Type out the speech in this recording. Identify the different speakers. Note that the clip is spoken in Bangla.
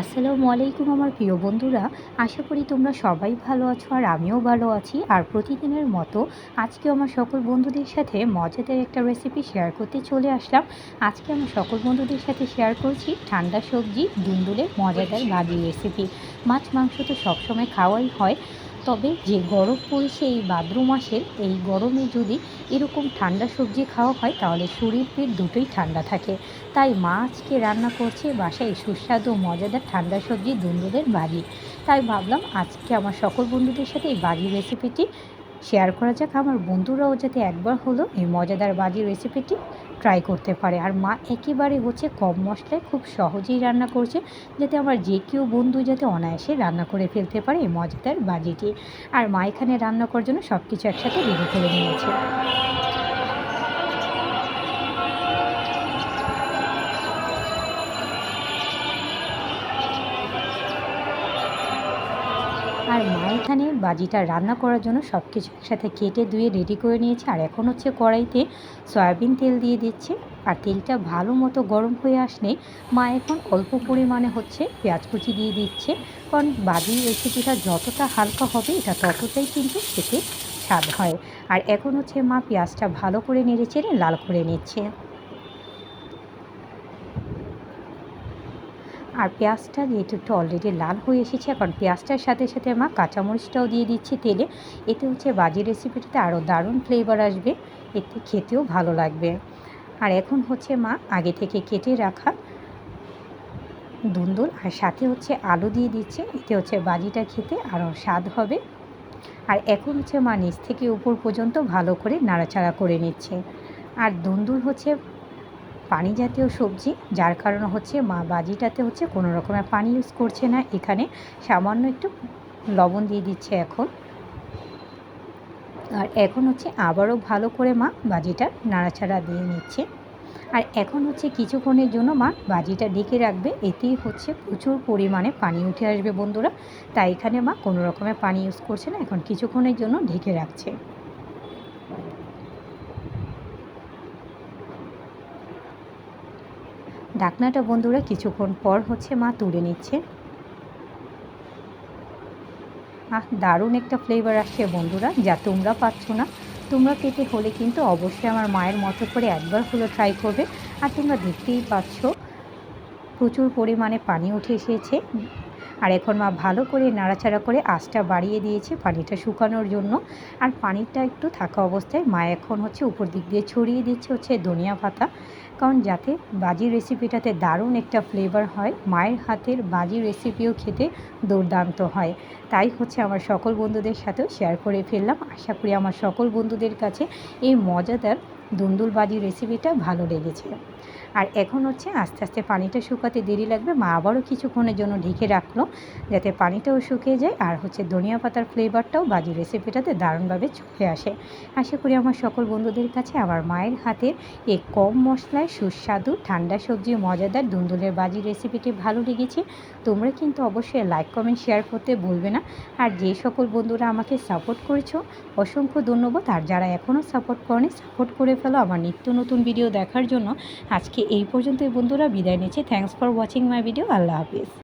Speaker 1: আসসালামু আলাইকুম আমার প্রিয় বন্ধুরা আশা করি তোমরা সবাই ভালো আছো আর আমিও ভালো আছি। আর প্রতিদিনের মতো আজকে আমার সকল বন্ধুদের সাথে মজাদার একটা রেসিপি শেয়ার করতে চলে আসলাম। আজকে আমার সকল বন্ধুদের সাথে শেয়ার করছি ঠান্ডা সবজি দুন্দুলের মজাদার ভাবি রেসিপি মাছ মাংস তো সবসময় খাওয়াই হয়। তবে যে গরম পড়েছে এই ভাদ্র মাসের, এই গরমে যদি এরকম ঠান্ডা সবজি খাওয়া হয়, তাহলে শরীর পেট দুটোই ঠান্ডা থাকে। তাই মা আজকে রান্না করছে বাসায় সুস্বাদু মজাদার ঠান্ডা সবজি দুন্দুদের বাড়ি। তাই ভাবলাম আজকে আমার সকল বন্ধুদের সাথে এই বাড়ির রেসিপিটি শেয়ার করা যাক আমার বন্ধুরাও যাতে একবার হলো এই মজাদার বাজি রেসিপিটি ট্রাই করতে পারে। আর মা একেবারে হচ্ছে কম মশলায় খুব সহজেই রান্না করছে, যাতে আমার যে কেউ বন্ধু যাতে অনায়াসে রান্না করে ফেলতে পারে এই মজাদার বাজিটি। আর মা এখানে রান্না করার জন্য সব কিছু একসাথে রেডি করে নিয়েছে। আর মা এখানে বাজিটা রান্না করার জন্য সব কিছু একসাথে কেটে ধুয়ে রেডি করে নিয়েছে। আর এখন হচ্ছে কড়াইতে সয়াবিন তেল দিয়ে দিচ্ছে। আর তেলটা ভালো মতো গরম হয়ে আসলে মা এখন অল্প পরিমাণে হচ্ছে পেঁয়াজ কুচি দিয়ে দিচ্ছে। কারণ বাজি রেসিপিটা যতটা হালকা হবে, এটা ততটাই কিন্তু খেতে স্বাদ হয়। আর এখন হচ্ছে মা পেঁয়াজটা ভালো করে নেড়ে চেড়ে লাল করে নিচ্ছে। আর পেঁয়াজটা যেহেতু একটু অলরেডি লাল হয়ে এসেছে, এখন পেঁয়াজটার সাথে সাথে মা কাঁচামরিচটাও দিয়ে দিচ্ছি তেলে। এতে হচ্ছে বাজি রেসিপিটাতে আরও দারুণ ফ্লেভার আসবে, এতে খেতেও ভালো লাগবে। আর এখন হচ্ছে মা আগে থেকে কেটে রাখা দুন্দুল, আর সাথে হচ্ছে আলু দিয়ে দিচ্ছে, এতে হচ্ছে বাজিটা খেতে আরও স্বাদ হবে। আর এখন হচ্ছে মা নিচ থেকে উপর পর্যন্ত ভালো করে নাড়াচাড়া করে নিচ্ছে। আর দুন্দুল হচ্ছে পানি জাতীয় সবজি, যার কারণে হচ্ছে মা বাজিটাতে হচ্ছে কোনো রকমের পানি ইউজ করছে না। এখানে সামান্য একটু লবণ দিয়ে দিচ্ছে এখন। আর এখন হচ্ছে আবারও ভালো করে মা বাজিটা নাড়াচাড়া দিয়ে নিচ্ছে। আর এখন হচ্ছে কিছুক্ষণের জন্য মা বাজিটা ডেকে রাখবে। এতেই হচ্ছে প্রচুর পরিমাণে পানি উঠে আসবে বন্ধুরা। তাই এখানে মা কোনো রকমের পানি ইউজ করছে না। এখন কিছুক্ষণের জন্য ঢেকে রাখছে। ঢাকনাটা বন্ধুরা কিছুক্ষণ পর হচ্ছে মা তুলে নিচ্ছে। আহ, দারুণ একটা ফ্লেভার আসছে বন্ধুরা, যা তোমরা পাচ্ছ না। তোমরা পেতে হলে কিন্তু অবশ্যই আমার মায়ের মতো করে একবার হলো ট্রাই করবে। আর তোমরা দেখতেই পাচ্ছ, প্রচুর পরিমাণে পানি উঠে এসেছে। আর এখন মা ভালো করে নাড়াচাড়া করে আঁচটা বাড়িয়ে দিয়েছে পানিটা শুকানোর জন্য। আর পানিটা একটু থাকা অবস্থায় মা এখন হচ্ছে উপর দিক দিয়ে ছড়িয়ে দিচ্ছে হচ্ছে ধনিয়া পাতা। কারণ যাতে বাজি রেসিপিটাতে দারুণ একটা ফ্লেভার হয়, মায়ের হাতের বাজি রেসিপিও খেতে দুর্দান্ত হয়। তাই হচ্ছে আমার সকল বন্ধুদের সাথেও শেয়ার করে ফেললাম। আশা করি আমার সকল বন্ধুদের কাছে এই মজাদার দুন্দুলবাজি রেসিপিটা ভালো লেগেছে আর এখন হচ্ছে আস্তে আস্তে পানিটা শুকাতে দেরি লাগবে, মা আবারও কিছুক্ষণের জন্য ঢেকে রাখল যাতে পানিটাও শুকিয়ে যায় আর হচ্ছে ধনিয়া পাতার ফ্লেভারটাও বাজি রেসিপিটাতে দারুণভাবে চলে আসে। আশা করি আমার সকল বন্ধুদের কাছে আমার মায়ের হাতের এই কম মশলায় সুস্বাদু ঠান্ডা সবজি মজাদার দুন্দুলের বাজি রেসিপিটি ভালো লেগেছে, তোমরা কিন্তু অবশ্যই লাইক কমেন্ট শেয়ার করতে ভুলবে না। আর যে সকল বন্ধুরা আমাকে সাপোর্ট করেছ, অসংখ্য ধন্যবাদ। আর যারা এখনও সাপোর্ট করেনি সাপোর্ট করে ফেলো আমার নিত্য নতুন ভিডিও দেখার জন্য। আজকে এই পর্যন্তই বন্ধুরা, বিদায় নিচ্ছি। Thanks for watching my video Allah Hafiz.